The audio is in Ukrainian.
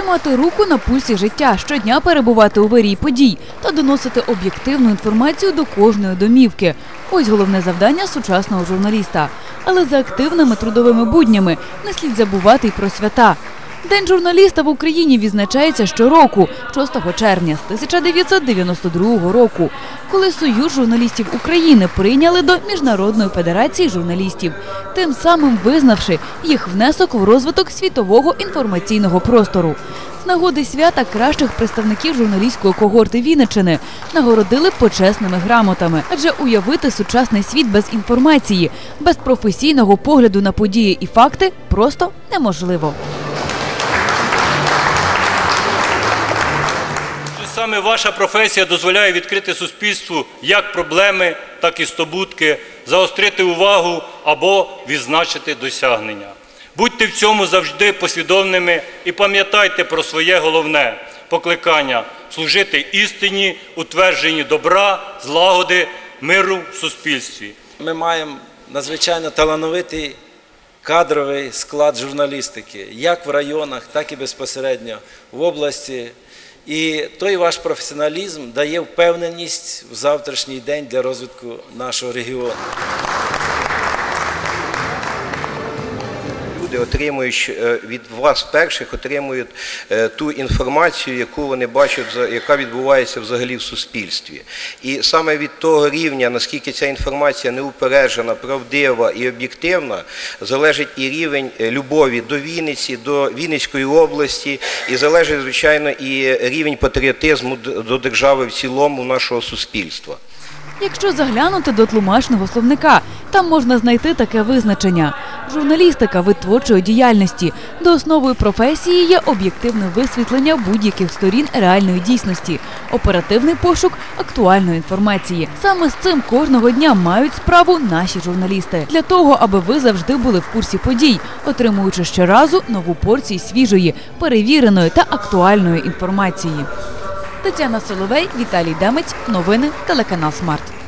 Тримати руку на пульсі життя, щодня перебувати у вирій подій та доносити об'єктивну інформацію до кожної домівки. Ось головне завдання сучасного журналіста. Але за активними трудовими буднями не слід забувати й про свята. День журналіста в Україні відзначається щороку, 6 червня з 1992 року, коли Союз журналістів України прийняли до Міжнародної федерації журналістів, тим самим визнавши їх внесок в розвиток світового інформаційного простору. З нагоди свята кращих представників журналістської когорти Вінниччини нагородили почесними грамотами, адже уявити сучасний світ без інформації, без професійного погляду на події і факти просто неможливо. Саме ваша професія дозволяє відкрити суспільству як проблеми, так і здобутки, заострити увагу або відзначити досягнення. Будьте в цьому завжди послідовними і пам'ятайте про своє головне покликання служити істині, утвердженні добра, злагоди, миру в суспільстві. Ми маємо надзвичайно талановитий кадровий склад журналістики, як в районах, так і безпосередньо в області. І той ваш професіоналізм дає впевненість в завтрашній день для розвитку нашого регіону. Люди отримують е, від вас перших, отримують е, ту інформацію, яку вони бачать, яка відбувається взагалі в суспільстві. І саме від того рівня, наскільки ця інформація неупереджена, правдива і об'єктивна, залежить і рівень е, любові до Вінниці, до Вінницької області, і залежить, звичайно, і рівень патріотизму до держави в цілому нашого суспільства. Якщо заглянути до тлумачного словника, там можна знайти таке визначення. Журналістика вид творчої діяльності, до основою професії є об'єктивне висвітлення будь-яких сторін реальної дійсності, оперативний пошук актуальної інформації. Саме з цим кожного дня мають справу наші журналісти для того, аби ви завжди були в курсі подій, отримуючи щоразу нову порцію свіжої, перевіреної та актуальної інформації. Тетяна Соловей, Віталій Демець. Новини телеканал Смарт.